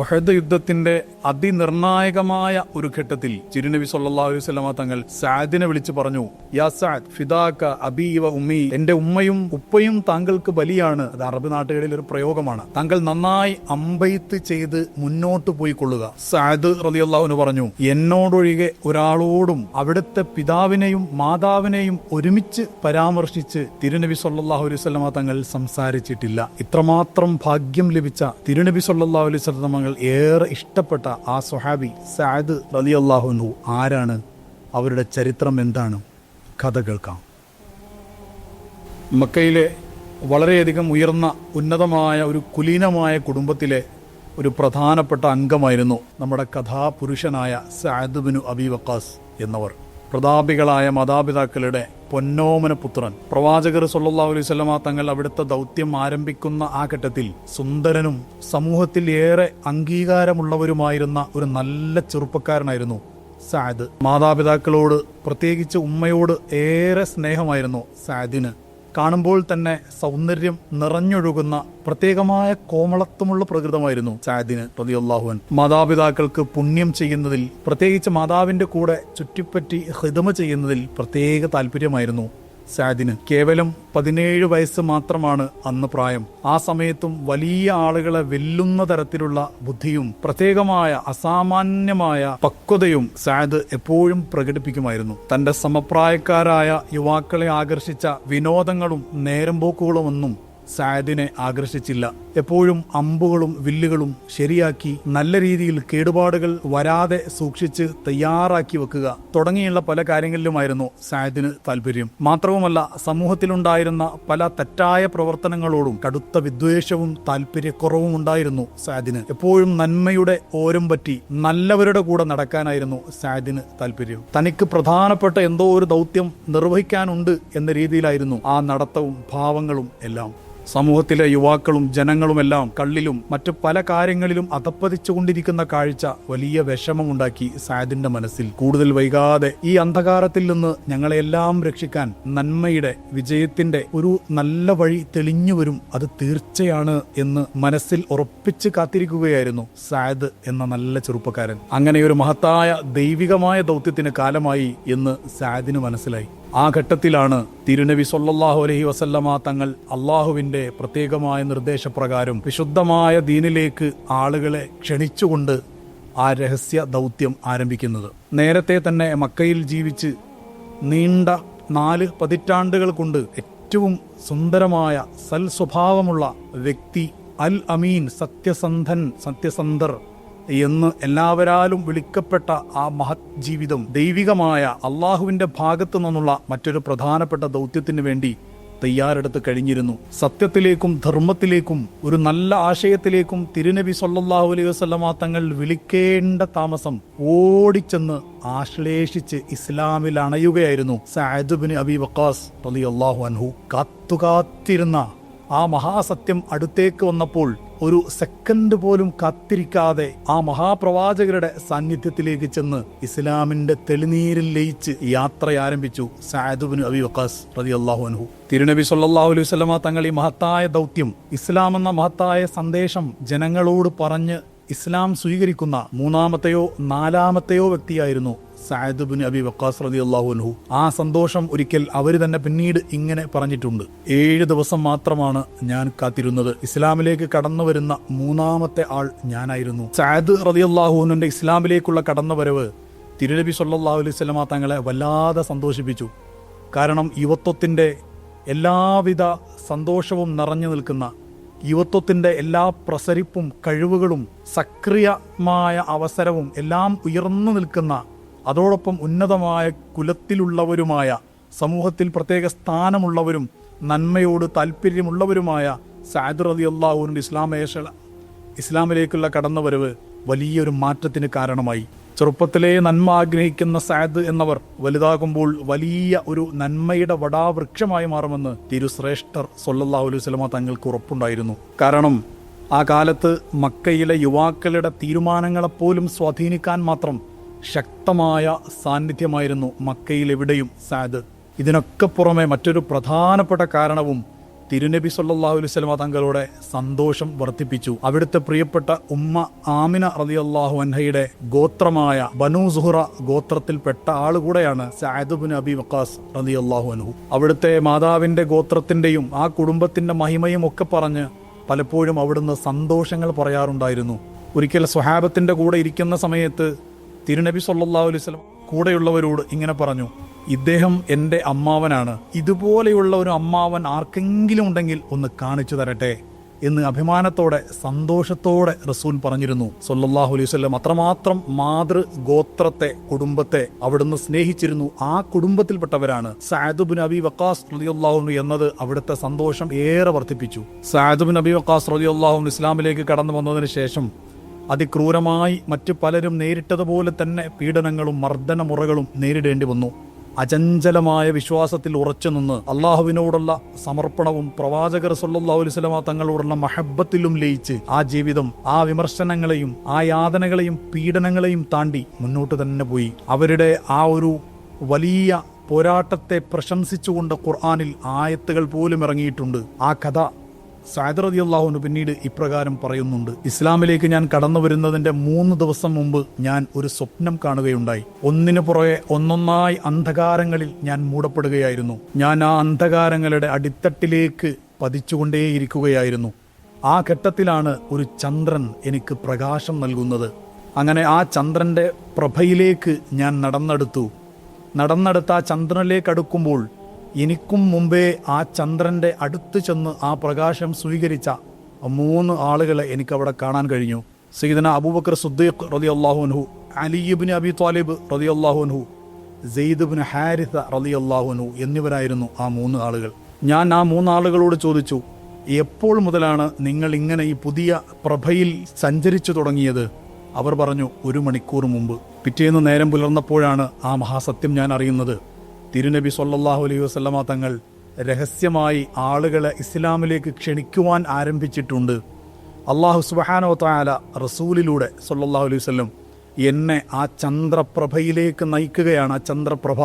ഒഹദ് യുദ്ധത്തിന്റെ അതിനിർണായകമായ ഒരു ഘട്ടത്തിൽ ചിരുനബി സല്ലാ അലൈഹി വസല്ലമ തങ്ങൾ സാദിനെ വിളിച്ചു പറഞ്ഞു യാ സാദ് ഫിദാക അബീവ ഉമ്മി എന്റെ ഉമ്മയും ഉപ്പയും താങ്കൾക്ക് ബലിയാണ്. അത് അറബ് നാട്ടുകളിൽ ഒരു പ്രയോഗമാണ്. താങ്കൾ നന്നായി അമ്പെയ്ത്ത് ചെയ്ത് മുന്നോട്ട് പോയി കൊള്ളുക സാദ് റലിയല്ലാഹുന് പറഞ്ഞു എന്നോടൊഴികെ ഒരാളോടും അവിടുത്തെ പിതാവിനെയും മാതാവിനെയും ഒരുമിച്ച് പരാമർശിച്ച് തിരുനബി സല്ലല്ലാഹു അലൈഹി വസല്ലമ തങ്ങൾ സംസാരിച്ചിട്ടില്ല. ഇത്രമാത്രം ഭാഗ്യം ലഭിച്ച തിരുനബി സല്ലല്ലാഹു അലൈഹി വസല്ലമ ഏറെ ഇഷ്ടപ്പെട്ട ആ സുഹാബി സാദ് അലി അള്ളാഹുനു ആരാണ്? അവരുടെ ചരിത്രം എന്താണ്? കഥ കേൾക്കാം. മക്കയിലെ വളരെയധികം ഉയർന്ന ഉന്നതമായ ഒരു കുലീനമായ കുടുംബത്തിലെ ഒരു പ്രധാനപ്പെട്ട അംഗമായിരുന്നു നമ്മുടെ കഥാപുരുഷനായ സഅദ് ബിനു അബി വക്കാസ് എന്നവർ. പ്രതാപികളായ മാതാപിതാക്കളുടെ പൊന്നോമന പുത്രൻ. പ്രവാചകർ സൊല്ലാ അലൈഹി വസല്ലമ തങ്ങൾ അവിടുത്തെ ദൗത്യം ആരംഭിക്കുന്ന ആ ഘട്ടത്തിൽ സുന്ദരനും സമൂഹത്തിൽ ഏറെ അംഗീകാരമുള്ളവരുമായിരുന്ന ഒരു നല്ല ചെറുപ്പക്കാരനായിരുന്നു സാദ്. മാതാപിതാക്കളോട് പ്രത്യേകിച്ച് ഉമ്മയോട് ഏറെ സ്നേഹമായിരുന്നു സാദിന്. കാണുമ്പോൾ തന്നെ സൗന്ദര്യം നിറഞ്ഞൊഴുകുന്ന പ്രത്യേകമായ കോമളത്വമുള്ള പ്രകൃതമായിരുന്നു സാദിന് റളിയല്ലാഹുവൻ മാതാപിതാക്കൾക്ക് പുണ്യം ചെയ്യുന്നതിൽ പ്രത്യേകിച്ച് മാതാവിന്റെ കൂടെ ചുറ്റിപ്പറ്റി ഹിതമ ചെയ്യുന്നതിൽ പ്രത്യേക താല്പര്യമായിരുന്നു. സാദിന്. കേവലം പതിനേഴ് വയസ്സ് മാത്രമാണ് അന്ന് പ്രായം. ആ സമയത്തും വലിയ ആളുകളെ വെല്ലുന്ന തരത്തിലുള്ള ബുദ്ധിയും പ്രത്യേകമായ അസാമാന്യമായ പക്വതയും സാദ് എപ്പോഴും പ്രകടിപ്പിക്കുമായിരുന്നു. തന്റെ സമപ്രായക്കാരായ യുവാക്കളെ ആകർഷിച്ച വിനോദങ്ങളും നേരമ്പോക്കുകളുമൊന്നും സാദിനെ ആകർഷിച്ചില്ല. എപ്പോഴും അമ്പുകളും വില്ലുകളും ശരിയാക്കി നല്ല രീതിയിൽ കേടുപാടുകൾ വരാതെ സൂക്ഷിച്ച് തയ്യാറാക്കി വെക്കുക തുടങ്ങിയുള്ള പല കാര്യങ്ങളിലുമായിരുന്നു സാദിന് താല്പര്യം. മാത്രവുമല്ല സമൂഹത്തിലുണ്ടായിരുന്ന പല തെറ്റായ പ്രവർത്തനങ്ങളോടും കടുത്ത വിദ്വേഷവും താല്പര്യക്കുറവും ഉണ്ടായിരുന്നു സാദിന് എപ്പോഴും നന്മയുടെ ഓരം പറ്റി നല്ലവരുടെ കൂടെ നടക്കാനായിരുന്നു സാദിന് താല്പര്യം. തനിക്ക് പ്രധാനപ്പെട്ട എന്തോ ഒരു ദൗത്യം നിർവഹിക്കാനുണ്ട് എന്ന രീതിയിലായിരുന്നു ആ നടത്തവും ഭാവങ്ങളും എല്ലാം. സമൂഹത്തിലെ യുവാക്കളും ജനങ്ങളുമെല്ലാം കള്ളിലും മറ്റു പല കാര്യങ്ങളിലും അധപ്പതിച്ചുകൊണ്ടിരിക്കുന്ന കാഴ്ച വലിയ വിഷമമുണ്ടാക്കി സാദിന്റെ മനസ്സിൽ. കൂടുതൽ വൈകാതെ ഈ അന്ധകാരത്തിൽ നിന്ന് ഞങ്ങളെല്ലാം രക്ഷിക്കാൻ നന്മയുടെ വിജയത്തിന്റെ ഒരു നല്ല വഴി തെളിഞ്ഞു വരും. അത് തീർച്ചയാണ് എന്ന് മനസ്സിൽ ഉറപ്പിച്ച് കാത്തിരിക്കുകയായിരുന്നു സാദ് എന്ന നല്ല ചെറുപ്പക്കാരൻ. അങ്ങനെ ഒരു മഹത്തായ ദൈവികമായ ദൗത്യത്തിന് കാലമായി എന്ന് സാദിന് മനസ്സിലായി. ആ ഘട്ടത്തിലാണ് തിരുനബി സൊല്ലാഹു അലഹി വസല്ലമ തങ്ങൾ അള്ളാഹുവിന്റെ പ്രത്യേകമായ നിർദ്ദേശപ്രകാരം വിശുദ്ധമായ ദീനിലേക്ക് ആളുകളെ ക്ഷണിച്ചുകൊണ്ട് ആ രഹസ്യ ദൗത്യം ആരംഭിക്കുന്നത്. നേരത്തെ തന്നെ മക്കയിൽ ജീവിച്ച് നീണ്ട നാല് പതിറ്റാണ്ടുകൾ കൊണ്ട് ഏറ്റവും സുന്ദരമായ സൽ സ്വഭാവമുള്ള വ്യക്തി അൽ അമീൻ സത്യസന്ധൻ സത്യസന്ധർ എന്ന് എല്ലാവരാലും വിളിക്കപ്പെട്ട ആ മഹത് ജീവിതം ദൈവികമായ അള്ളാഹുവിന്റെ ഭാഗത്തു നിന്നുള്ള മറ്റൊരു പ്രധാനപ്പെട്ട ദൗത്യത്തിന് വേണ്ടി തയ്യാറെടുത്ത് കഴിഞ്ഞിരുന്നു. സത്യത്തിലേക്കും ധർമ്മത്തിലേക്കും ഒരു നല്ല ആശയത്തിലേക്കും തിരുനബി സൊല്ലാഹു അലൈഹി വസല്ലമ തങ്ങൾ വിളിക്കേണ്ട താമസം ഓടിച്ചെന്ന് ആശ്ലേഷിച്ച് ഇസ്ലാമിൽ അണയുകയായിരുന്നു സഅദ് ബിൻ അബി വക്കാസ് അള്ളാഹു അൻഹു. കാത്തുകാത്തിരുന്ന ആ മഹാസത്യം അടുത്തേക്ക് വന്നപ്പോൾ ഒരു സെക്കൻഡ് പോലും കാത്തിരിക്കാതെ ആ മഹാപ്രവാചകരുടെ സാന്നിധ്യത്തിലേക്ക് ചെന്ന് ഇസ്ലാമിന്റെ തെളിനീരിൽ ലയിച്ച് യാത്ര ആരംഭിച്ചു സാദുബിന് അബി വക്കാസ് റതി അള്ളാഹു അൻഹു. തിരുനബി സല്ലാഹു അലൈഹി വസല്ലമ തങ്ങൾ ഈ മഹത്തായ ദൗത്യം ഇസ്ലാം എന്ന മഹത്തായ സന്ദേശം ജനങ്ങളോട് പറഞ്ഞ് ഇസ്ലാം സ്വീകരിക്കുന്ന മൂന്നാമത്തെയോ നാലാമത്തെയോ വ്യക്തിയായിരുന്നു സായദ് ബിൻ അബി വക്കാസ് റതി അള്ളാഹുൻഹു ആ സന്തോഷം ഒരിക്കൽ അവർ തന്നെ പിന്നീട് ഇങ്ങനെ പറഞ്ഞിട്ടുണ്ട്. ഏഴ് ദിവസം മാത്രമാണ് ഞാൻ കാത്തിരുന്നത്. ഇസ്ലാമിലേക്ക് കടന്നു വരുന്ന മൂന്നാമത്തെ ആൾ ഞാനായിരുന്നു. സായദ് റതി അള്ളാഹുനുന്റെ ഇസ്ലാമിലേക്കുള്ള കടന്നുവരവ് തിരുനബി സല്ലാഹു അലൈഹി സ്വലമ തങ്ങളെ വല്ലാതെ സന്തോഷിപ്പിച്ചു. കാരണം യുവത്വത്തിന്റെ എല്ലാവിധ സന്തോഷവും നിറഞ്ഞു നിൽക്കുന്ന യുവത്വത്തിന്റെ എല്ലാ പ്രസരിപ്പും കഴിവുകളും സക്രിയമായ അവസരവും എല്ലാം ഉയർന്നു നിൽക്കുന്ന അതോടൊപ്പം ഉന്നതമായ കുലത്തിലുള്ളവരുമായ സമൂഹത്തിൽ പ്രത്യേക സ്ഥാനമുള്ളവരും നന്മയോട് താല്പര്യമുള്ളവരുമായ സാദ് റതി അള്ളാഹുവിന്റെ ഇസ്ലാമേഷ ഇസ്ലാമിലേക്കുള്ള കടന്നുവരവ് വലിയൊരു മാറ്റത്തിന് കാരണമായി. ചെറുപ്പത്തിലെ നന്മ ആഗ്രഹിക്കുന്ന സാദ് എന്നവർ വലുതാകുമ്പോൾ വലിയ ഒരു നന്മയുടെ വടാവൃക്ഷമായി മാറുമെന്ന് തിരുശ്രേഷ്ഠർ സൊല്ലാഹു അലൈഹി സ്വലമ തങ്ങൾക്ക് ഉറപ്പുണ്ടായിരുന്നു. കാരണം ആ കാലത്ത് മക്കയിലെ യുവാക്കളുടെ തീരുമാനങ്ങളെപ്പോലും സ്വാധീനിക്കാൻ മാത്രം ശക്തമായ സാന്നിധ്യമായിരുന്നു മക്കയിൽ എവിടെയും സാദ്. ഇതിനൊക്കെ പുറമെ മറ്റൊരു പ്രധാനപ്പെട്ട കാരണവും തിരുനബി സല്ലാഹു അലൈഹി വസല്ലമ തങ്ങളുടെ സന്തോഷം വർദ്ധിപ്പിച്ചു. അവിടുത്തെ പ്രിയപ്പെട്ട ഉമ്മ ആമിന റളിയല്ലാഹു അൻഹയുടെ ഗോത്രമായ ബനു സുഹറ ഗോത്രത്തിൽപ്പെട്ട ആളുകൂടെയാണ് സഅദ് ബിൻ അബി വക്കാസ് റളിയല്ലാഹു അൻഹു. അവിടുത്തെ മാതാവിന്റെ ഗോത്രത്തിന്റെയും ആ കുടുംബത്തിന്റെ മഹിമയും ഒക്കെ പറഞ്ഞ് പലപ്പോഴും അവിടുന്ന് സന്തോഷങ്ങൾ പറയാറുണ്ടായിരുന്നു. ഒരിക്കൽ സ്വഹാബത്തിന്റെ കൂടെ ഇരിക്കുന്ന സമയത്ത് തിരുനബി സല്ലാ വസല്ലം കൂടെയുള്ളവരോട് ഇങ്ങനെ പറഞ്ഞു ഇദ്ദേഹം എന്റെ അമ്മാവനാണ്. ഇതുപോലെയുള്ള ഒരു അമ്മാവൻ ആർക്കെങ്കിലും ഉണ്ടെങ്കിൽ ഒന്ന് കാണിച്ചു തരട്ടെ എന്ന് അഭിമാനത്തോടെ സന്തോഷത്തോടെ റസൂൽ പറഞ്ഞിരുന്നു. സൊല്ലാഹു അലൈഹി വസല്ലം അത്രമാത്രം മാതൃ ഗോത്രത്തെ കുടുംബത്തെ അവിടുന്ന് സ്നേഹിച്ചിരുന്നു. ആ കുടുംബത്തിൽപ്പെട്ടവരാണ്. Sa'd bin bin Abi Waqqas റളിയല്ലാഹു അൻഹു എന്നത് അവിടുത്തെ സന്തോഷം ഏറെ വർദ്ധിപ്പിച്ചു. സാദുബിൻ ബിൻ അബി വക്കാസ് റളിയല്ലാഹു അൻഹു ഇസ്ലാമിലേക്ക് കടന്നു വന്നതിന് ശേഷം അതിക്രൂരമായി മറ്റു പലരും നേരിട്ടതുപോലെ തന്നെ പീഡനങ്ങളും മർദ്ദനമുറകളും നേരിടേണ്ടി വന്നു. അചഞ്ചലമായ വിശ്വാസത്തിൽ ഉറച്ചു നിന്ന് അള്ളാഹുവിനോടുള്ള സമർപ്പണവും പ്രവാചകർ സല്ലാ അലൈഹി വസല്ലമ തങ്ങളോടുള്ള മഹബത്തിലും ലയിച്ച് ആ ജീവിതം ആ വിമർശനങ്ങളെയും ആ യാതനകളെയും പീഡനങ്ങളെയും താണ്ടി മുന്നോട്ട് തന്നെ പോയി. അവരുടെ ആ ഒരു വലിയ പോരാട്ടത്തെ പ്രശംസിച്ചുകൊണ്ട് ഖുർആാനിൽ ആയത്തുകൾ പോലും ഇറങ്ങിയിട്ടുണ്ട്. ആ കഥ സാദർ റതി അള്ളാഹുന് പിന്നീട് ഇപ്രകാരം പറയുന്നുണ്ട് ഇസ്ലാമിലേക്ക് ഞാൻ കടന്നു വരുന്നതിന്റെ മൂന്ന് ദിവസം മുമ്പ് ഞാൻ ഒരു സ്വപ്നം കാണുകയുണ്ടായി. ഒന്നിനു പുറകെ ഒന്നൊന്നായി അന്ധകാരങ്ങളിൽ ഞാൻ മൂടപ്പെടുകയായിരുന്നു. ഞാൻ ആ അന്ധകാരങ്ങളുടെ അടിത്തട്ടിലേക്ക് പതിച്ചുകൊണ്ടേയിരിക്കുകയായിരുന്നു. ആ ഘട്ടത്തിലാണ് ഒരു ചന്ദ്രൻ എനിക്ക് പ്രകാശം നൽകുന്നത്. അങ്ങനെ ആ ചന്ദ്രന്റെ പ്രഭയിലേക്ക് ഞാൻ നടന്നെടുത്തു. നടന്നെടുത്ത ആ ചന്ദ്രനിലേക്ക് അടുക്കുമ്പോൾ എനിക്കും മുമ്പേ ആ ചന്ദ്രന്റെ അടുത്ത് ചെന്ന് ആ പ്രകാശം സ്വീകരിച്ച മൂന്ന് ആളുകളെ എനിക്കവിടെ കാണാൻ കഴിഞ്ഞു. സീദന അബൂബക്കർ സുദ്ദീഖ് റതി അള്ളാഹുൻഹു അലിബിൻ അബി താലിബ് റതി അള്ളാഹുൻഹു സെയ്ദുബിൻ ഹാരിസ റതി അള്ളാഹുൻഹു എന്നിവരായിരുന്നു ആ മൂന്ന് ആളുകൾ. ഞാൻ ആ മൂന്നാളുകളോട് ചോദിച്ചു എപ്പോൾ മുതലാണ് നിങ്ങൾ ഇങ്ങനെ ഈ പുതിയ പ്രഭയിൽ സഞ്ചരിച്ചു തുടങ്ങിയത്? അവർ പറഞ്ഞു ഒരു മണിക്കൂർ മുമ്പ്. പിറ്റേന്ന് നേരം പുലർന്നപ്പോഴാണ് ആ മഹാസത്യം ഞാൻ അറിയുന്നത്. തിരുനബി സൊല്ലാഹു അലൈഹി വസ്ലമ തങ്ങൾ രഹസ്യമായി ആളുകളെ ഇസ്ലാമിലേക്ക് ക്ഷണിക്കുവാൻ ആരംഭിച്ചിട്ടുണ്ട്. അള്ളാഹു സുബഹാനോ താല റസൂലിലൂടെ സൊല്ലാഹു അലൈഹി വസ്ലം എന്നെ ആ ചന്ദ്രപ്രഭയിലേക്ക് നയിക്കുകയാണ് ആ ചന്ദ്രപ്രഭ.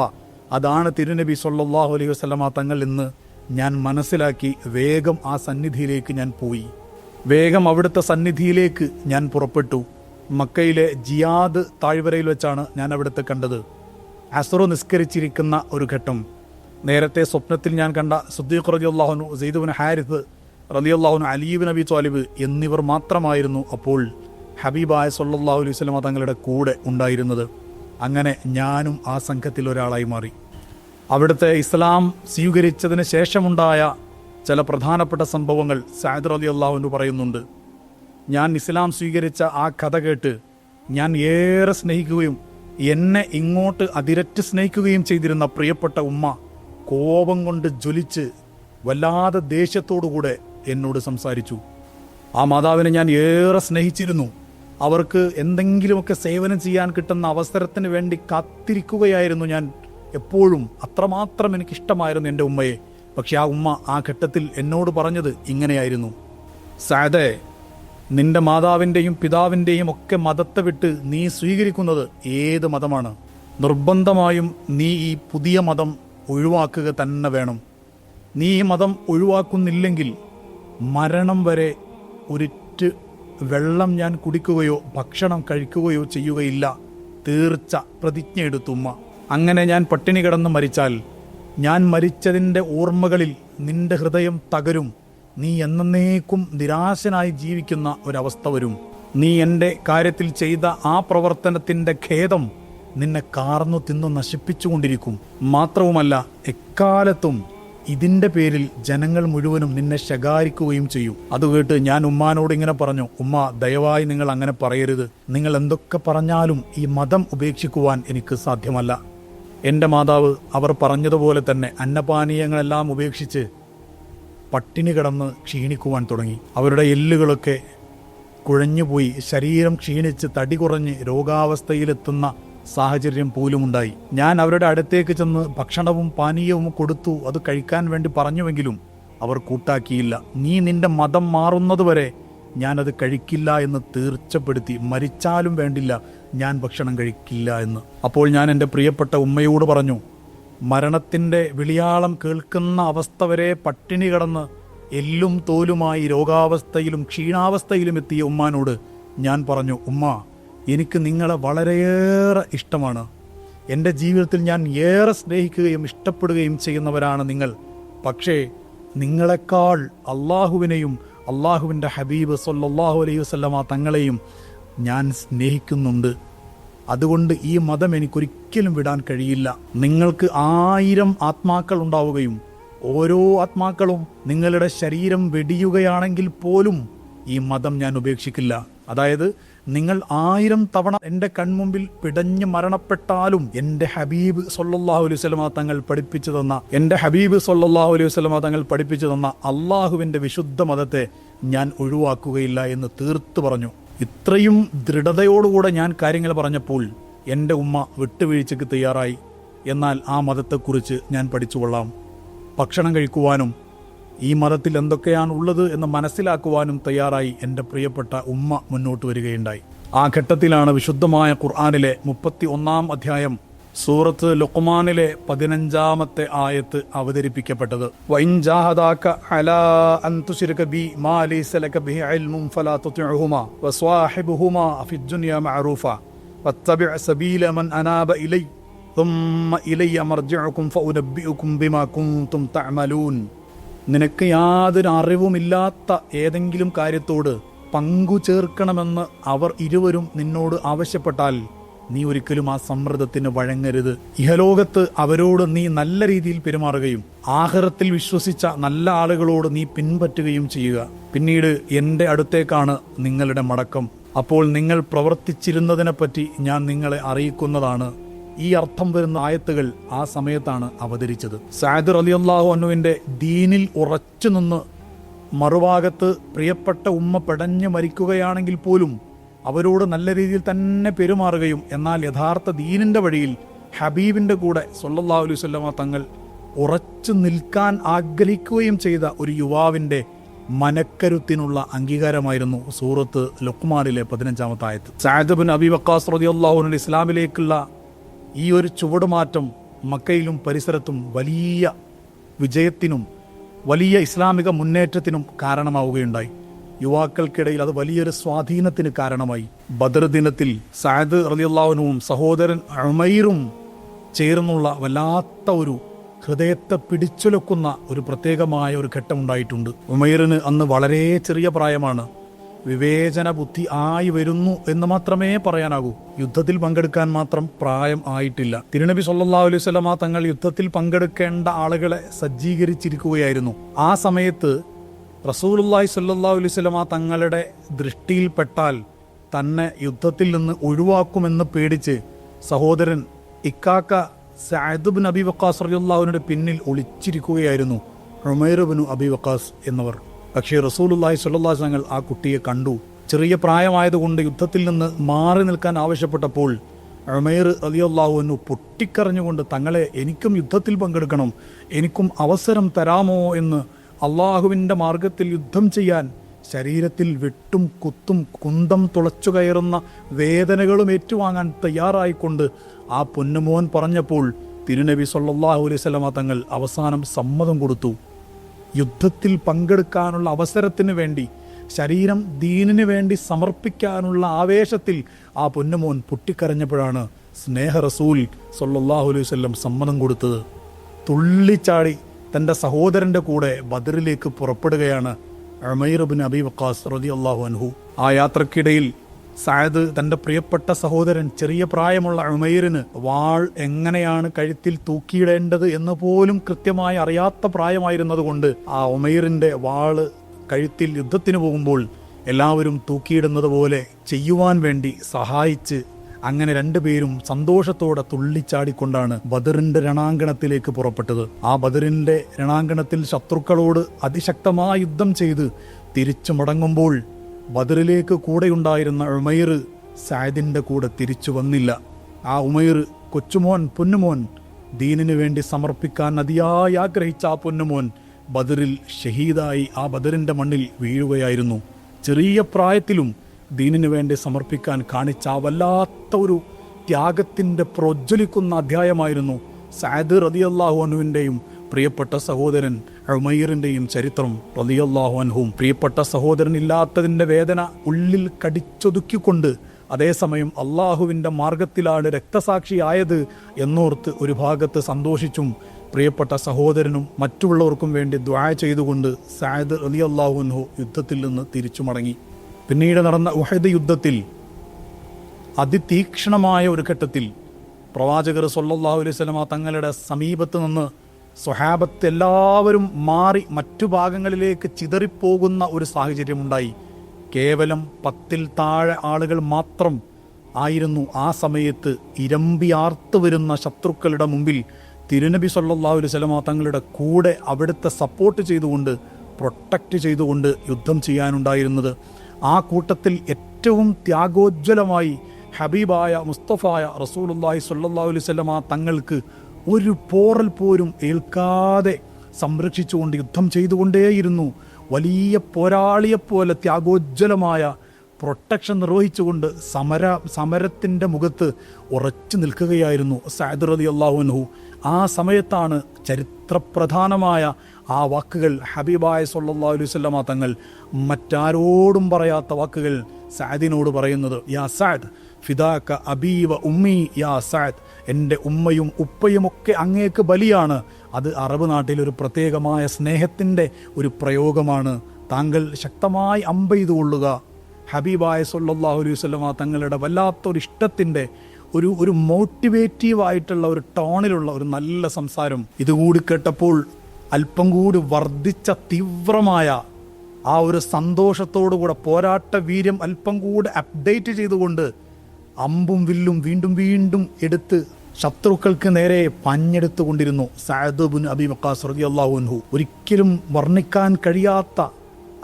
അതാണ് തിരുനബി സൊല്ലാഹു അലൈഹി വസ്ലമ തങ്ങൾ എന്ന് ഞാൻ മനസ്സിലാക്കി വേഗം ആ സന്നിധിയിലേക്ക് ഞാൻ പോയി. വേഗം അവിടുത്തെ സന്നിധിയിലേക്ക് ഞാൻ പുറപ്പെട്ടു. മക്കയിലെ ജിയാദ് താഴ്വരയിൽ വെച്ചാണ് ഞാൻ അവിടുത്തെ കണ്ടത്. അസറു നിസ്കരിച്ചിരിക്കുന്ന ഒരു ഘട്ടം. നേരത്തെ സ്വപ്നത്തിൽ ഞാൻ കണ്ട സുദ്ദീഖ് റലി അള്ളാഹുനു സെയ്ദുബിൻ ഹാരിഫ് റലി അള്ളാഹുനു അലീബിൻ നബി ത്വാലിബ് എന്നിവർ മാത്രമായിരുന്നു അപ്പോൾ ഹബീബായ സല്ലല്ലാഹു അലൈഹി സ്വലമ തങ്ങളുടെ കൂടെ ഉണ്ടായിരുന്നത്. അങ്ങനെ ഞാനും ആ സംഘത്തിൽ ഒരാളായി മാറി. അവിടുത്തെ ഇസ്ലാം സ്വീകരിച്ചതിന് ശേഷമുണ്ടായ ചില പ്രധാനപ്പെട്ട സംഭവങ്ങൾ സാദർ അലി അള്ളാഹുനു പറയുന്നുണ്ട്. ഞാൻ ഇസ്ലാം സ്വീകരിച്ച ആ കഥ കേട്ട് ഞാൻ ഏറെ സ്നേഹിക്കുകയും എന്നെ ഇങ്ങോട്ട് അതിരറ്റ് സ്നേഹിക്കുകയും ചെയ്തിരുന്ന പ്രിയപ്പെട്ട ഉമ്മ കോപം കൊണ്ട് ജ്വലിച്ച് വല്ലാതെ ദേഷ്യത്തോടുകൂടെ എന്നോട് സംസാരിച്ചു. ആ മാതാവിനെ ഞാൻ ഏറെ സ്നേഹിച്ചിരുന്നു. അവർക്ക് എന്തെങ്കിലുമൊക്കെ സേവനം ചെയ്യാൻ കിട്ടുന്ന അവസരത്തിന് വേണ്ടി കാത്തിരിക്കുകയായിരുന്നു ഞാൻ. എപ്പോഴും അത്രമാത്രം എനിക്കിഷ്ടമായിരുന്നു എന്റെ ഉമ്മയെ. പക്ഷെ ആ ഉമ്മ ആ ഘട്ടത്തിൽ എന്നോട് പറഞ്ഞത് ഇങ്ങനെയായിരുന്നു. സാദേ നിന്റെ മാതാവിന്റെയും പിതാവിന്റെയും ഒക്കെ മതത്തെ വിട്ട് നീ സ്വീകരിക്കുന്നത് ഏത് മതമാണ്? നിർബന്ധമായും നീ ഈ പുതിയ മതം ഒഴിവാക്കുക തന്നെ വേണം. നീ ഈ മതം ഒഴിവാക്കുന്നില്ലെങ്കിൽ മരണം വരെ ഒരിറ്റ് വെള്ളം ഞാൻ കുടിക്കുകയോ ഭക്ഷണം കഴിക്കുകയോ ചെയ്യുകയില്ല. തീർച്ച പ്രതിജ്ഞ എടുത്തുമ്മ അങ്ങനെ ഞാൻ പട്ടിണി കിടന്ന് മരിച്ചാൽ ഞാൻ മരിച്ചതിന്റെ ഓർമ്മകളിൽ നിന്റെ ഹൃദയം തകരും. നീ എന്നേക്കും നിരാശനായി ജീവിക്കുന്ന ഒരവസ്ഥ വരും. നീ എന്റെ കാര്യത്തിൽ ചെയ്ത ആ പ്രവർത്തനത്തിന്റെ ഖേദം നിന്നെ കാർന്നു തിന്നു നശിപ്പിച്ചുകൊണ്ടിരിക്കും. മാത്രവുമല്ല എക്കാലത്തും ഇതിന്റെ പേരിൽ ജനങ്ങൾ മുഴുവനും നിന്നെ ശകാരിക്കുകയും ചെയ്യും. അത് കേട്ട് ഞാൻ ഉമ്മാനോട് ഇങ്ങനെ പറഞ്ഞു ഉമ്മ ദയവായി നിങ്ങൾ അങ്ങനെ പറയരുത്. നിങ്ങൾ എന്തൊക്കെ പറഞ്ഞാലും ഈ മതം ഉപേക്ഷിക്കുവാൻ എനിക്ക് സാധ്യമല്ല. എന്റെ മാതാവ് അവർ പറഞ്ഞതുപോലെ തന്നെ അന്നപാനീയങ്ങളെല്ലാം ഉപേക്ഷിച്ച് പട്ടിണി കിടന്ന് ക്ഷീണിക്കുവാൻ തുടങ്ങി. അവരുടെ എല്ലുകളൊക്കെ കുഴഞ്ഞുപോയി. ശരീരം ക്ഷീണിച്ച് തടി കുറഞ്ഞ് രോഗാവസ്ഥയിലെത്തുന്ന സാഹചര്യം പോലുമുണ്ടായി. ഞാൻ അവരുടെ അടുത്തേക്ക് ചെന്ന് ഭക്ഷണവും പാനീയവും കൊടുത്തു. അത് കഴിക്കാൻ വേണ്ടി പറഞ്ഞുവെങ്കിലും അവർ കൂട്ടാക്കിയില്ല. നീ നിന്റെ മതം മാറുന്നതുവരെ ഞാനത് കഴിക്കില്ല എന്ന് തീർച്ചപ്പെടുത്തി. മരിച്ചാലും വേണ്ടില്ല. ഞാൻ ഭക്ഷണം കഴിക്കില്ല എന്ന്. അപ്പോൾ ഞാൻ എന്റെ പ്രിയപ്പെട്ട ഉമ്മയോട് പറഞ്ഞു മരണത്തിന്റെ വിളിയാളം കേൾക്കുന്ന അവസ്ഥ വരെ പട്ടിണി കടന്ന് എല്ലും തോലുമായി രോഗാവസ്ഥയിലും ക്ഷീണാവസ്ഥയിലും എത്തിയ ഉമ്മാനോട് ഞാൻ പറഞ്ഞു ഉമ്മ എനിക്ക് നിങ്ങളെ വളരെയേറെ ഇഷ്ടമാണ്. എന്റെ ജീവിതത്തിൽ ഞാൻ ഏറെ സ്നേഹിക്കുകയും ഇഷ്ടപ്പെടുകയും ചെയ്യുന്നവരാണ് നിങ്ങൾ. പക്ഷേ നിങ്ങളെക്കാൾ അള്ളാഹുവിനെയും അള്ളാഹുവിന്റെ ഹബീബ് സല്ലല്ലാഹു അലൈഹി വസല്ലമ തങ്ങളെയും ഞാൻ സ്നേഹിക്കുന്നുണ്ട്. അതുകൊണ്ട് ഈ മതം എനിക്കൊരിക്കലും വിടാൻ കഴിയില്ല. നിങ്ങൾക്ക് ആയിരം ആത്മാക്കൾ ഉണ്ടാവുകയും ഓരോ ആത്മാക്കളും നിങ്ങളുടെ ശരീരം വെടിയുകയാണെങ്കിൽ പോലും ഈ മതം ഞാൻ ഉപേക്ഷിക്കില്ല. അതായത് നിങ്ങൾ ആയിരം തവണ എന്റെ കൺമുമ്പിൽ പിടഞ്ഞ് മരണപ്പെട്ടാലും എന്റെ ഹബീബ് സൊല്ലാഹു അലൈഹി സ്വലമ തങ്ങൾ പഠിപ്പിച്ചു തന്ന എന്റെ ഹബീബ് സൊല്ലാഹു അലൈഹി സ്വലമ തങ്ങൾ പഠിപ്പിച്ചു തന്ന അള്ളാഹുവിന്റെ വിശുദ്ധ മതത്തെ ഞാൻ ഒഴിവാക്കുകയില്ല എന്ന് തീർത്തു പറഞ്ഞു. ഇത്രയും ദൃഢതയോടുകൂടെ ഞാൻ കാര്യങ്ങൾ പറഞ്ഞപ്പോൾ എന്റെ ഉമ്മ വിട്ടുവീഴ്ചയ്ക്ക് തയ്യാറായി. എന്നാൽ ആ മതത്തെക്കുറിച്ച് ഞാൻ പഠിച്ചുകൊള്ളാം. ഭക്ഷണം കഴിക്കുവാനും ഈ മതത്തിൽ എന്തൊക്കെയാണ് ഉള്ളത് എന്ന് മനസ്സിലാക്കുവാനും തയ്യാറായി എന്റെ പ്രിയപ്പെട്ട ഉമ്മ മുന്നോട്ട് വരികയുണ്ടായി. ആ ഘട്ടത്തിലാണ് വിശുദ്ധമായ ഖുർആാനിലെ മുപ്പത്തി ഒന്നാം അധ്യായം സൂറത്ത് ലുഖ്മാനിലെ പതിനഞ്ചാമത്തെ ആയത്ത് അവതരിപ്പിക്കപ്പെട്ടത്. വൈൻജാഹദാക അലാ അൻതുശിരക ബി മാ ലൈസലക ബി ഇൽമുൻ ഫലാ തുതിഉഹുമാ വസ്വാഹിബുഹുമാ ദുനിയാ മഅറൂഫ വത്തബിഅ സബീല മൻ അനാബ ഇലൈ ثم ഇലയ്യ മർജിഉകും ഫഉനബ്ബിഉകും ബിമാ കുൻതും തഅമലൂൻ. നിനക്ക് യാതൊരു അറിവുമില്ലാത്ത ഏതെങ്കിലും കാര്യത്തോട് പങ്കു ചേർക്കണമെന്ന് അവർ ഇരുവരും നിന്നോട് ആവശ്യപ്പെട്ടാൽ നീ ഒരിക്കലും ആ സമ്മർദ്ദത്തിന് വഴങ്ങരുത്. ഇഹലോകത്ത് അവരോട് നീ നല്ല രീതിയിൽ പെരുമാറുകയും ആഹാരത്തിൽ വിശ്വസിച്ച നല്ല ആളുകളോട് നീ പിൻപറ്റുകയും ചെയ്യുക. പിന്നീട് എന്റെ അടുത്തേക്കാണ് നിങ്ങളുടെ മടക്കം. അപ്പോൾ നിങ്ങൾ പ്രവർത്തിച്ചിരുന്നതിനെപ്പറ്റി ഞാൻ നിങ്ങളെ അറിയിക്കുന്നതാണ്. ഈ അർത്ഥം വരുന്ന ആയത്തുകൾ ആ സമയത്താണ് അവതരിച്ചത്. സാദുർ അലി അള്ളാഹു അനുവിന്റെ ദീനിൽ ഉറച്ചു നിന്ന് മറുഭാഗത്ത് പ്രിയപ്പെട്ട ഉമ്മ പെടഞ്ഞു മരിക്കുകയാണെങ്കിൽ പോലും അവരോട് നല്ല രീതിയിൽ തന്നെ പെരുമാറുകയും എന്നാൽ യഥാർത്ഥ ദീനിന്റെ വഴിയിൽ ഹബീബിന്റെ കൂടെ സല്ലല്ലാഹു അലൈഹി വസല്ലമ തങ്ങൾ ഉറച്ചു നിൽക്കാൻ ആഗ്രഹിക്കുകയും ചെയ്ത ഒരു യുവാവിന്റെ മനക്കരുത്തിനുള്ള അംഗീകാരമായിരുന്നു സൂറത്ത് ലുക്മാനിലെ പതിനഞ്ചാമത്തെ ആയത്ത്. സഅദ് ഇബ്നു അബി വക്കാസ് റളിയല്ലാഹു ഇസ്ലാമിലേക്കുള്ള ഈ ഒരു ചുവടുമാറ്റം മക്കയിലും പരിസരത്തും വലിയ വിജയത്തിനും വലിയ ഇസ്ലാമിക മുന്നേറ്റത്തിനും കാരണമാവുകയുണ്ടായി. യുവാക്കൾക്കിടയിൽ അത് വലിയൊരു സ്വാധീനത്തിന് കാരണമായി. ബദർ ദിനത്തിൽ സാദ് റലിയല്ലാവിനും സഹോദരൻ അമൈറും ചേർന്നുള്ള വല്ലാത്ത ഒരു ഹൃദയത്തെ പിടിച്ചുലക്കുന്ന ഒരു പ്രത്യേകമായ ഒരു ഘട്ടം ഉണ്ടായിട്ടുണ്ട്. ഉമൈറിന് അന്ന് വളരെ ചെറിയ പ്രായമാണ്. വിവേചന ബുദ്ധി ആയി വരുന്നു എന്ന് മാത്രമേ പറയാനാകൂ. യുദ്ധത്തിൽ പങ്കെടുക്കാൻ മാത്രം പ്രായം ആയിട്ടില്ല. തിരുനബി സല്ലാ അലൈഹി വസല്ലമ തങ്ങൾ യുദ്ധത്തിൽ പങ്കെടുക്കേണ്ട ആളുകളെ സജ്ജീകരിച്ചിരിക്കുകയായിരുന്നു. ആ സമയത്ത് റസൂലുള്ളാഹി സ്വല്ലല്ലാഹു അലൈഹി വസല്ലമ തങ്ങളുടെ ദൃഷ്ടിയിൽപ്പെട്ടാൽ തന്നെ യുദ്ധത്തിൽ നിന്ന് ഒഴിവാക്കുമെന്ന് പേടിച്ച് സഹോദരൻ ഇക്കാക്ക സഅദ് ബിൻ അബി വക്കാസ് റളിയല്ലാഹുവിന്റെ പിന്നിൽ ഒളിച്ചിരിക്കുകയായിരുന്നു. ബിൻ അബി വക്കാസ് എന്നിവർ. പക്ഷേ റസൂലുള്ളാഹി സ്വല്ലല്ലാഹു തങ്ങൾ ആ കുട്ടിയെ കണ്ടു. ചെറിയ പ്രായമായതുകൊണ്ട് യുദ്ധത്തിൽ നിന്ന് മാറി നിൽക്കാൻ ആവശ്യപ്പെട്ടപ്പോൾ ഉമൈർ അലിയല്ലാഹുവിനു പൊട്ടിക്കറിഞ്ഞുകൊണ്ട് തങ്ങളെ എനിക്കും യുദ്ധത്തിൽ പങ്കെടുക്കണം എനിക്കും അവസരം തരാമോ എന്ന് അള്ളാഹുവിന്റെ മാർഗത്തിൽ യുദ്ധം ചെയ്യാൻ ശരീരത്തിൽ വെട്ടും കുത്തും കുന്തം തുളച്ചു കയറുന്ന വേദനകളും ഏറ്റുവാങ്ങാൻ തയ്യാറായിക്കൊണ്ട് ആ പൊന്നുമോൻ പറഞ്ഞപ്പോൾ തിരുനബി സൊല്ലാഹു അലൈഹി വസല്ലമ തങ്ങൾ അവസാനം സമ്മതം കൊടുത്തു. യുദ്ധത്തിൽ പങ്കെടുക്കാനുള്ള അവസരത്തിന് വേണ്ടി ശരീരം ദീനിന് വേണ്ടി സമർപ്പിക്കാനുള്ള ആവേശത്തിൽ ആ പൊന്നുമോൻ പൊട്ടിക്കരഞ്ഞപ്പോഴാണ് സ്നേഹ റസൂൽ സൊല്ലാഹു അലൈഹി വസല്ലം സമ്മതം കൊടുത്തത്. തുള്ളിച്ചാടി തന്റെ സഹോദരന്റെ കൂടെ ബദറിലേക്ക് പുറപ്പെടുകയാണ് ഉമൈർ ബിൻ അബി വക്കാസ് റതി അള്ളാഹു അൻഹു. ആ യാത്രക്കിടയിൽ സായദ് തന്റെ പ്രിയപ്പെട്ട സഹോദരൻ ചെറിയ പ്രായമുള്ള അമൈറിന് വാൾ എങ്ങനെയാണ് കഴുത്തിൽ തൂക്കിയിടേണ്ടത് എന്ന് പോലും കൃത്യമായി അറിയാത്ത പ്രായമായിരുന്നതുകൊണ്ട് ആ ഉമൈറിന്റെ വാൾ കഴുത്തിൽ യുദ്ധത്തിന് പോകുമ്പോൾ എല്ലാവരും തൂക്കിയിടുന്നത് പോലെ ചെയ്യുവാൻ വേണ്ടി സഹായിച്ച് അങ്ങനെ രണ്ടുപേരും സന്തോഷത്തോടെ തുള്ളിച്ചാടിക്കൊണ്ടാണ് ബദറിന്റെ രണാങ്കണത്തിലേക്ക് പുറപ്പെട്ടത്. ആ ബദറിന്റെ രണാങ്കണത്തിൽ ശത്രുക്കളോട് അതിശക്തമായ യുദ്ധം ചെയ്ത് തിരിച്ചു മടങ്ങുമ്പോൾ ബദറിലേക്ക് കൂടെയുണ്ടായിരുന്ന ഉമൈർ സാദിന്റെ കൂടെ തിരിച്ചു വന്നില്ല. ആ ഉമൈർ കൊച്ചുമോൻ പൊന്നുമോൻ ദീനിനു വേണ്ടി സമർപ്പിക്കാൻ അതിയായി ആഗ്രഹിച്ച ആ പൊന്നുമോൻ ബദറിൽ ഷഹീദായി ആ ബദറിന്റെ മണ്ണിൽ വീഴുകയായിരുന്നു. ചെറിയ പ്രായത്തിലും ദീനിനു വേണ്ടി സമർപ്പിക്കാൻ കാണിച്ച വല്ലാത്ത ഒരു ത്യാഗത്തിന്റെ പ്രജ്വലിക്കുന്ന അധ്യായമായിരുന്നു സാദ് റതിയല്ലാഹു അനുവിന്റെയും പ്രിയപ്പെട്ട സഹോദരൻ ഉമൈറിന്റെയും ചരിത്രം റളിയല്ലാഹു അൻഹും പ്രിയപ്പെട്ട സഹോദരൻ ഇല്ലാത്തതിന്റെ വേദന ഉള്ളിൽ കടിച്ചൊതുക്കിക്കൊണ്ട് അതേസമയം അള്ളാഹുവിന്റെ മാർഗത്തിലാണ് രക്തസാക്ഷിയായത് എന്നോർത്ത് ഒരു ഭാഗത്ത് സന്തോഷിച്ചും പ്രിയപ്പെട്ട സഹോദരനും മറ്റുള്ളവർക്കും വേണ്ടി ദ്വായ ചെയ്തുകൊണ്ട് സായദ് അലി അള്ളാഹുൻഹു യുദ്ധത്തിൽ നിന്ന് തിരിച്ചു മടങ്ങി പിന്നീട് നടന്ന ഉഹദ് യുദ്ധത്തിൽ അതിതീക്ഷണമായ ഒരു ഘട്ടത്തിൽ പ്രവാചകർ സൊല്ലാഹു അലൈഹി സ്വലമ തങ്ങളുടെ സമീപത്ത് നിന്ന് സ്വഹാബത്ത് എല്ലാവരും മാറി മറ്റു ഭാഗങ്ങളിലേക്ക് ചിതറിപ്പോകുന്ന ഒരു സാഹചര്യമുണ്ടായി. കേവലം പത്തിൽ താഴെ ആളുകൾ മാത്രം ആയിരുന്നു ആ സമയത്ത് ഇരമ്പിയാർത്തു വരുന്ന ശത്രുക്കളുടെ മുമ്പിൽ തിരുനബി സല്ലല്ലാഹു അലൈഹി വസല്ലമ തങ്ങളുടെ കൂടെ അവിടുത്തെ സപ്പോർട്ട് ചെയ്തുകൊണ്ട് പ്രൊട്ടക്റ്റ് ചെയ്തുകൊണ്ട് യുദ്ധം ചെയ്യാനുണ്ടായിരുന്നത്. ആ കൂട്ടത്തിൽ ഏറ്റവും ത്യാഗോജ്വലമായി ഹബീബായ മുസ്തഫായ റസൂലുള്ളാഹി സ്വല്ലല്ലാഹു അലൈഹി വസല്ലമ തങ്ങൾക്ക് ഒരു പോറൽ പോരും ഏൽക്കാതെ സംരക്ഷിച്ചുകൊണ്ട് യുദ്ധം ചെയ്തുകൊണ്ടേയിരുന്നു. വലിയ പോരാളിയെപ്പോലെ ത്യാഗോജ്വലമായ പ്രൊട്ടക്ഷൻ നിർവഹിച്ചുകൊണ്ട് സമര സമരത്തിന്റെ മുഖത്ത് ഉറച്ചു നിൽക്കുകയായിരുന്നു സാദുറതി റതി അള്ളാഹുനഹു ആ സമയത്താണ് ചരിത്രപ്രധാനമായ ആ വാക്കുകൾ ഹബീബായ സല്ലല്ലാഹു അലൈഹി വസല്ലമ തങ്ങൾ മറ്റാരോടും പറയാത്ത വാക്കുകൾ സാദിനോട് പറയുന്നത്. യാ സാദ് ഫിദാക്ക അബീവ ഉമ്മി യാ സാദ് എന്റെ ഉമ്മയും ഉപ്പയുമൊക്കെ അങ്ങേക്ക് ബലിയാണ്. അത് അറബ് നാട്ടിൽ ഒരു പ്രത്യേകമായ സ്നേഹത്തിന്റെ ഒരു പ്രയോഗമാണ്. താങ്കൾ ശക്തമായി അമ്പെയ്തുകൊള്ളുക. ഹബീബായ സല്ലല്ലാഹു അലൈഹി തങ്ങളുടെ വല്ലാത്തൊരു ഇഷ്ടത്തിന്റെ ഒരു ഒരു മോട്ടിവേറ്റീവ് ആയിട്ടുള്ള ഒരു ടോണിലുള്ള ഒരു നല്ല സംസാരം. ഇതുകൂടി കേട്ടപ്പോൾ അല്പം കൂടി വർദ്ധിച്ച തീവ്രമായ ആ ഒരു സന്തോഷത്തോടുകൂടെ പോരാട്ട വീര്യം അല്പം കൂടി അപ്ഡേറ്റ് ചെയ്തുകൊണ്ട് അമ്പും വില്ലും വീണ്ടും വീണ്ടും എടുത്ത് ശത്രുക്കൾക്ക് നേരെ പഞ്ഞെടുത്തുകൊണ്ടിരുന്നു. സാദുബുൻ അബി വക്കാസ് റളിയല്ലാഹു ഒരിക്കലും വർണിക്കാൻ കഴിയാത്ത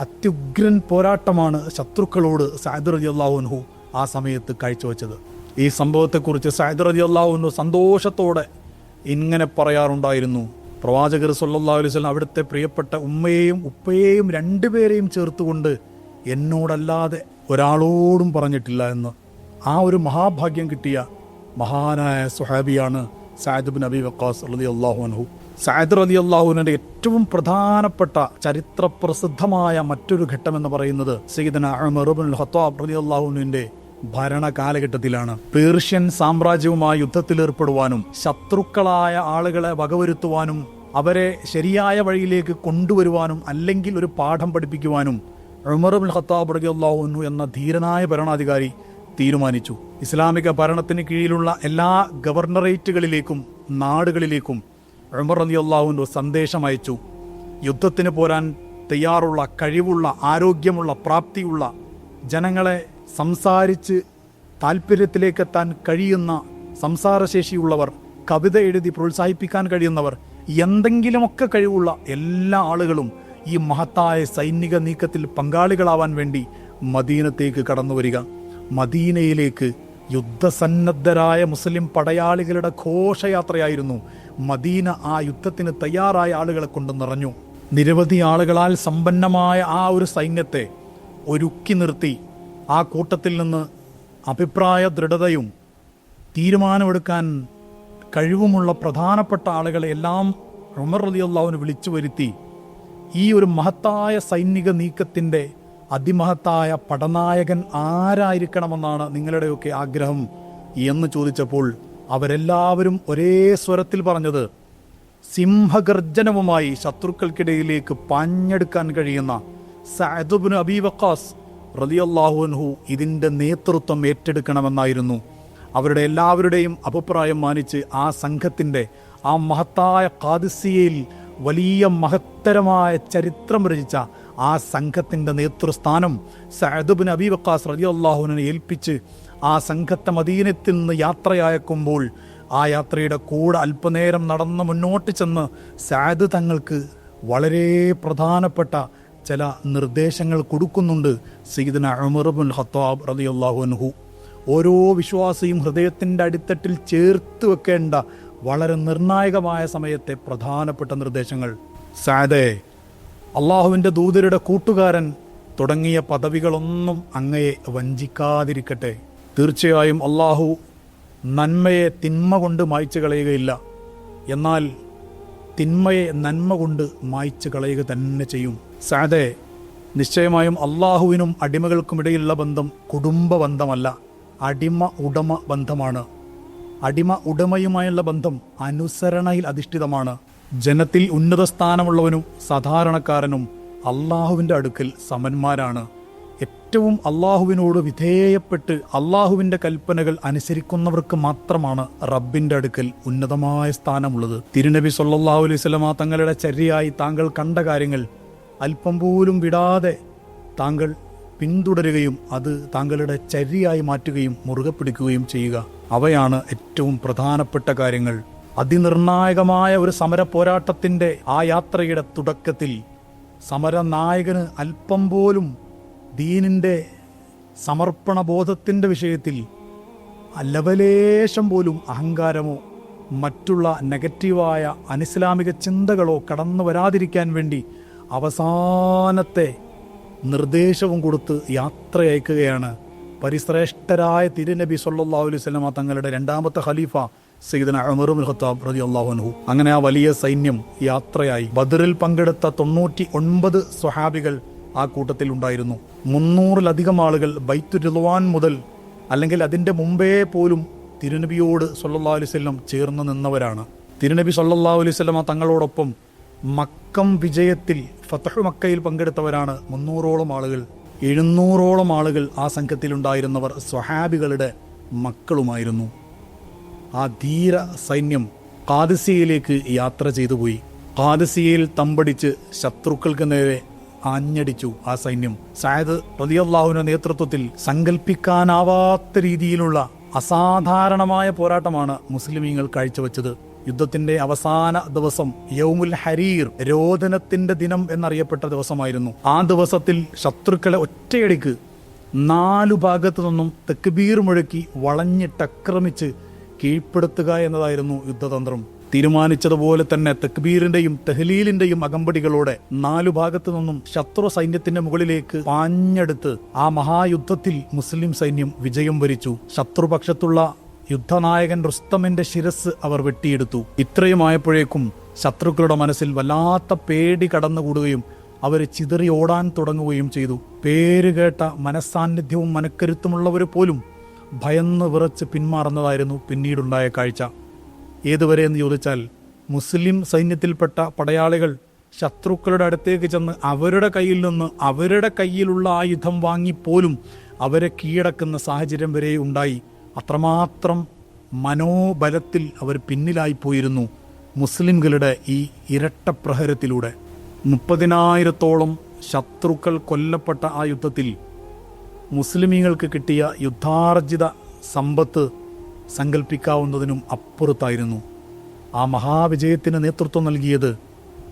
അത്യുഗ്രൻ പോരാട്ടമാണ് ശത്രുക്കളോട് സായദ് റതി അള്ളാഹുൻഹു ആ സമയത്ത് കാഴ്ചവെച്ചത്. ഈ സംഭവത്തെക്കുറിച്ച് സായദ് റതി അള്ളാഹുൻഹു സന്തോഷത്തോടെ ഇങ്ങനെ പറയാറുണ്ടായിരുന്നു. പ്രവാചകർ സല്ലല്ലാഹു അലൈഹി അവിടുത്തെ പ്രിയപ്പെട്ട ഉമ്മയെയും ഉപ്പയെയും രണ്ടുപേരെയും ചേർത്തുകൊണ്ട് എന്നോടല്ലാതെ ഒരാളോടും പറഞ്ഞിട്ടില്ല എന്ന്. ആ ഒരു മഹാഭാഗ്യം കിട്ടിയ മഹാനായ സുഹാബിയാണ് സായദ് നബി വക്കാസ് അലി അള്ളാഹു അൻഹു. സായദ് അലി അള്ളാഹുവിന്റെ ഏറ്റവും പ്രധാനപ്പെട്ട ചരിത്ര പ്രസിദ്ധമായ മറ്റൊരു ഘട്ടം എന്ന് പറയുന്നത് സയ്യിദന ഉമറുബുൽ ഹത്താബ് അലി അള്ളാഹുവിന്റെ ഭരണ കാലഘട്ടത്തിലാണ്. പേർഷ്യൻ സാമ്രാജ്യവുമായി യുദ്ധത്തിലേർപ്പെടുവാനും ശത്രുക്കളായ ആളുകളെ വകവരുത്തുവാനും അവരെ ശരിയായ വഴിയിലേക്ക് കൊണ്ടുവരുവാനും അല്ലെങ്കിൽ ഒരു പാഠം പഠിപ്പിക്കുവാനും ഉമർബുൽ ഖത്താബ് റലി അള്ളാഹുനു എന്ന ധീരനായ ഭരണാധികാരി തീരുമാനിച്ചു. ഇസ്ലാമിക ഭരണത്തിന് കീഴിലുള്ള എല്ലാ ഗവർണറേറ്റുകളിലേക്കും നാടുകളിലേക്കും ഉമർ അള്ളാഹുവിന്റെ സന്ദേശം അയച്ചു. യുദ്ധത്തിന് പോരാൻ തയ്യാറുള്ള കഴിവുള്ള ആരോഗ്യമുള്ള പ്രാപ്തിയുള്ള ജനങ്ങളെ സംസാരിച്ച് താല്പര്യത്തിലേക്കെത്താൻ കഴിയുന്ന സംസാരശേഷിയുള്ളവർ കവിത എഴുതി പ്രോത്സാഹിപ്പിക്കാൻ കഴിയുന്നവർ എന്തെങ്കിലുമൊക്കെ കഴിവുള്ള എല്ലാ ആളുകളും ഈ മഹത്തായ സൈനിക നീക്കത്തിൽ പങ്കാളികളാവാൻ വേണ്ടി മദീനത്തേക്ക് കടന്നു വരിക. മദീനയിലേക്ക് യുദ്ധസന്നദ്ധരായ മുസ്ലിം പടയാളികളുടെ ഘോഷയാത്രയായിരുന്നു. മദീന ആ യുദ്ധത്തിന് തയ്യാറായ ആളുകളെ കൊണ്ട് നിറഞ്ഞു. നിരവധി ആളുകളാൽ സമ്പന്നമായ ആ ഒരു സൈന്യത്തെ ഒരുക്കി നിർത്തി. ആ കൂട്ടത്തിൽ നിന്ന് അഭിപ്രായ ദൃഢതയും തീരുമാനമെടുക്കാൻ കഴിവുമുള്ള പ്രധാനപ്പെട്ട ആളുകളെ എല്ലാം ഉമർ അലി വിളിച്ചു വരുത്തി ഈ ഒരു മഹത്തായ സൈനിക നീക്കത്തിന്റെ അതിമഹത്തായ പടനായകൻ ആരായിരിക്കണമെന്നാണ് നിങ്ങളുടെയൊക്കെ ആഗ്രഹം എന്ന് ചോദിച്ചപ്പോൾ അവരെല്ലാവരും ഒരേ സ്വരത്തിൽ പറഞ്ഞത് സിംഹഗർജനവുമായി ശത്രുക്കൾക്കിടയിലേക്ക് പാഞ്ഞെടുക്കാൻ കഴിയുന്ന സഅദുബിന് അബി വക്കാസ് റലിയല്ലാഹുൻഹു ഇതിന്റെ നേതൃത്വം ഏറ്റെടുക്കണമെന്നായിരുന്നു. അവരുടെ എല്ലാവരുടെയും അഭിപ്രായം മാനിച്ച് ആ സംഘത്തിന്റെ ആ മഹത്തായ കാതിസിയയിൽ വലിയ മഹത്തരമായ ചരിത്രം രചിച്ച ആ സംഘത്തിന്റെ നേതൃസ്ഥാനം സഅദുബിൻ അബി വക്കാസ് റലി അള്ളാഹുവിനെ ഏൽപ്പിച്ച് ആ സംഘത്തെ മദീനത്തിൽ നിന്ന് യാത്രയായക്കുമ്പോൾ ആ യാത്രയുടെ കൂടെ അല്പനേരം നടന്ന് മുന്നോട്ട് ചെന്ന് സാദ് തങ്ങൾക്ക് വളരെ പ്രധാനപ്പെട്ട ചില നിർദ്ദേശങ്ങൾ കൊടുക്കുന്നുണ്ട് സീദന ഉമർബുൽ ഹത്താബ് റലി അൻഹു. ഓരോ വിശ്വാസിയും ഹൃദയത്തിന്റെ അടിത്തട്ടിൽ ചേർത്ത് വെക്കേണ്ട വളരെ നിർണായകമായ സമയത്തെ പ്രധാനപ്പെട്ട നിർദ്ദേശങ്ങൾ. സാദേ അള്ളാഹുവിന്റെ ദൂതരുടെ കൂട്ടുകാരൻ തുടങ്ങിയ പദവികളൊന്നും അങ്ങയെ വഞ്ചിക്കാതിരിക്കട്ടെ. തീർച്ചയായും അള്ളാഹു നന്മയെ തിന്മ കൊണ്ട് മായ്ച്ചു കളയുകയില്ല. എന്നാൽ തിന്മയെ നന്മ കൊണ്ട് മായ്ച്ചു കളയുക തന്നെ ചെയ്യും. സാദെ നിശ്ചയമായും അള്ളാഹുവിനും അടിമകൾക്കുമിടയിലുള്ള ബന്ധം കുടുംബ ബന്ധമല്ല അടിമ ഉടമ ബന്ധമാണ്. അടിമ ഉടമയുമായുള്ള ബന്ധം അനുസരണയിൽ അധിഷ്ഠിതമാണ്. ജനത്തിൽ ഉന്നത സ്ഥാനമുള്ളവനും സാധാരണക്കാരനും അള്ളാഹുവിന്റെ അടുക്കൽ സമന്മാരാണ്. ഏറ്റവും അള്ളാഹുവിനോട് വിധേയപ്പെട്ട് അള്ളാഹുവിന്റെ കൽപ്പനകൾ അനുസരിക്കുന്നവർക്ക് മാത്രമാണ് റബ്ബിന്റെ അടുക്കൽ ഉന്നതമായ സ്ഥാനമുള്ളത്. തിരുനബി സല്ലല്ലാഹു അലൈഹി സ്വലമ തങ്ങളുടെ ചര്യയായി താങ്കൾ കണ്ട കാര്യങ്ങൾ അല്പം പോലും വിടാതെ താങ്കൾ പിന്തുടരുകയും അത് താങ്കളുടെ ചര്യയായി മാറ്റുകയും മുറുകെ പിടിക്കുകയും ചെയ്യുക. അവയാണ് ഏറ്റവും പ്രധാനപ്പെട്ട കാര്യങ്ങൾ. അതിനിർണായകമായ ഒരു സമര പോരാട്ടത്തിന്റെ ആ യാത്രയുടെ തുടക്കത്തിൽ സമരനായകന് അല്പം പോലും ദീനിന്റെ സമർപ്പണ ബോധത്തിന്റെ വിഷയത്തിൽ ലവലേശം പോലും അഹങ്കാരമോ മറ്റുള്ള നെഗറ്റീവായ അനിസ്ലാമിക ചിന്തകളോ കടന്നു വരാതിരിക്കാൻ വേണ്ടി അവസാനത്തെ നിർദ്ദേശവും കൊടുത്ത് യാത്ര അയക്കുകയാണ് പരിശ്രേഷ്ഠരായ തിരുനബി സല്ലാ അലൈഹി വസല്ലമ തങ്ങളുടെ രണ്ടാമത്തെ ഖലീഫ സയ്യിദന ഉമറുൽ ഖത്താബ് റളിയല്ലാഹു അൻഹു. അങ്ങനെ ആ വലിയ സൈന്യം യാത്രയായി. ബദറിൽ പങ്കെടുത്ത തൊണ്ണൂറ്റി ഒൻപത് സ്വഹാബികൾ ആ കൂട്ടത്തിൽ ഉണ്ടായിരുന്നു. മുന്നൂറിലധികം ആളുകൾ ബൈത്തു റിദ്വാൻ മുതൽ അല്ലെങ്കിൽ അതിന്റെ മുമ്പേ പോലും തിരുനബിയോട് സല്ലാ അലൈഹി വസല്ലം ചേർന്ന് നിന്നവരാണ്. തിരുനബി സല്ലാ അലൈഹി വസല്ലമ തങ്ങളോടൊപ്പം മക്കം വിജയത്തിൽ ഫത്തഹ് മക്കയിൽ പങ്കെടുത്തവരാണ് മുന്നൂറോളം ആളുകൾ. എഴുന്നൂറോളം ആളുകൾ ആ സംഘത്തിലുണ്ടായിരുന്നവർ സ്വഹാബികളുടെ മക്കളുമായിരുന്നു. ആ ധീര സൈന്യം കാദസിയയിലേക്ക് യാത്ര ചെയ്തു പോയി. കാദസിയയിൽ തമ്പടിച്ച് ശത്രുക്കൾക്ക് നേരെ ആഞ്ഞടിച്ചു ആ സൈന്യം. സായത് റതിയല്ലാഹുവിന്റെ നേതൃത്വത്തിൽ സങ്കല്പിക്കാനാവാത്ത രീതിയിലുള്ള അസാധാരണമായ പോരാട്ടമാണ് മുസ്ലിമീങ്ങൾ കാഴ്ചവെച്ചത്. യുദ്ധത്തിന്റെ അവസാന ദിവസം യൗമുൽ ഹരീർ രോദനത്തിന്റെ ദിനം എന്നറിയപ്പെട്ട ദിവസമായിരുന്നു. ആ ദിവസത്തിൽ ശത്രുക്കളെ ഒറ്റയടിക്ക് നാലു ഭാഗത്തു നിന്നും തെക്കുബീർ മുഴക്കി വളഞ്ഞിട്ടക്രമിച്ച് കീഴ്പ്പെടുത്തുക എന്നതായിരുന്നു യുദ്ധതന്ത്രം. തീരുമാനിച്ചതുപോലെ തന്നെ തെക്ബീറിന്റെയും തെഹ്ലീലിന്റെയും അകമ്പടികളോടെ നാലു ഭാഗത്തു നിന്നും ശത്രു സൈന്യത്തിന്റെ മുകളിലേക്ക് പാഞ്ഞെടുത്ത് ആ മഹായുദ്ധത്തിൽ മുസ്ലിം സൈന്യം വിജയം വരിച്ചു. ശത്രുപക്ഷത്തുള്ള യുദ്ധനായകൻ റുസ്തമിന്റെ ശിരസ് അവർ വെട്ടിയെടുത്തു. ഇത്രയുമായപ്പോഴേക്കും ശത്രുക്കളുടെ മനസ്സിൽ വല്ലാത്ത പേടി കടന്നുകൂടുകയും അവർ ചിതറി ഓടാൻ തുടങ്ങുകയും ചെയ്തു. പേരുകേട്ട മനസ്സാന്നിധ്യവും മനക്കരുത്തുമുള്ളവർ പോലും ഭയന്ന് വിറച്ച് പിന്മാറുന്നതായിരുന്നു പിന്നീടുണ്ടായ കാഴ്ച. ഏതുവരെ എന്ന് ചോദിച്ചാൽ മുസ്ലിം സൈന്യത്തിൽപ്പെട്ട പടയാളികൾ ശത്രുക്കളുടെ അടുത്തേക്ക് ചെന്ന് അവരുടെ കയ്യിൽ നിന്ന് അവരുടെ കയ്യിലുള്ള ആയുധം വാങ്ങിപ്പോലും അവരെ കീഴടക്കുന്ന സാഹചര്യം വരെ ഉണ്ടായി. അത്രമാത്രം മനോബലത്തിൽ അവർ പിന്നിലായിപ്പോയിരുന്നു മുസ്ലിംകളുടെ ഈ ഇരട്ട പ്രഹരത്തിലൂടെ. മുപ്പതിനായിരത്തോളം ശത്രുക്കൾ കൊല്ലപ്പെട്ട ആ യുദ്ധത്തിൽ മുസ്ലിമീങ്ങൾക്ക് കിട്ടിയ യുദ്ധാർജിത സമ്പത്ത് സങ്കല്പിക്കാവുന്നതിനും അപ്പുറത്തായിരുന്നു. ആ മഹാവിജയത്തിന് നേതൃത്വം നൽകിയത്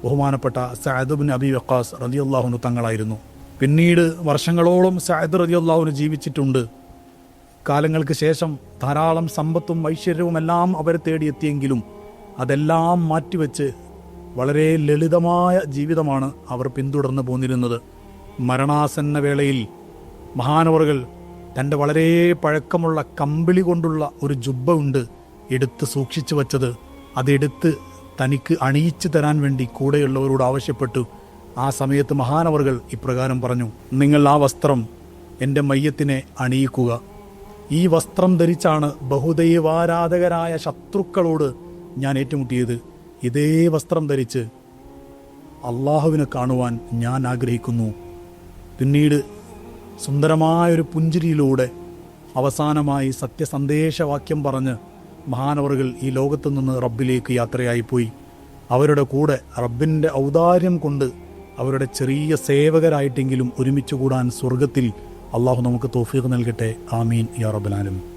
ബഹുമാനപ്പെട്ട സഅദുബിൻ അബി വക്കാസ് റതിയുള്ളാഹുനു തങ്ങളായിരുന്നു. പിന്നീട് വർഷങ്ങളോളം സഅദ് റതിയല്ലാഹുന് ജീവിച്ചിട്ടുണ്ട്. കാലങ്ങൾക്ക് ശേഷം ധാരാളം സമ്പത്തും ഐശ്വര്യവും എല്ലാം അവരെ തേടിയെത്തിയെങ്കിലും അതെല്ലാം മാറ്റിവെച്ച് വളരെ ലളിതമായ ജീവിതമാണ് അവർ പിന്തുടർന്നു പോന്നിരുന്നത്. മരണാസന്ന വേളയിൽ മഹാനവറുകൾ തന്റെ വളരെ പഴക്കമുള്ള കമ്പിളി കൊണ്ടുള്ള ഒരു ജുബ്ബ ഉണ്ട് എടുത്ത് സൂക്ഷിച്ചു വച്ചത്. അതെടുത്ത് തനിക്ക് അണിയിച്ചു തരാൻ വേണ്ടി കൂടെയുള്ളവരോട് ആവശ്യപ്പെട്ടു. ആ സമയത്ത് മഹാനവറുകൾ ഇപ്രകാരം പറഞ്ഞു നിങ്ങൾ ആ വസ്ത്രം എന്റെ മയ്യത്തിനെ അണിയിക്കുക. ഈ വസ്ത്രം ധരിച്ചാണ് ബഹുദൈവാരാധകരായ ശത്രുക്കളോട് ഞാൻ ഏറ്റുമുട്ടിയത്. ഇതേ വസ്ത്രം ധരിച്ച് അള്ളാഹുവിനെ കാണുവാൻ ഞാൻ ആഗ്രഹിക്കുന്നു. പിന്നീട് സുന്ദരമായൊരു പുഞ്ചിരിയിലൂടെ അവസാനമായി സത്യസന്ദേശവാക്യം പറഞ്ഞ് മഹാനവറുകൾ ഈ ലോകത്തു നിന്ന് റബ്ബിലേക്ക് യാത്രയായിപ്പോയി. അവരുടെ കൂടെ റബ്ബിന്റെ ഔദാര്യം കൊണ്ട് അവരുടെ ചെറിയ സേവകരായിട്ടെങ്കിലും ഒരുമിച്ച് കൂടാൻ സ്വർഗത്തിൽ അള്ളാഹു നമുക്ക് തോഫീഖ് നൽകട്ടെ. ആമീൻ. യാ റബ്ബലാലും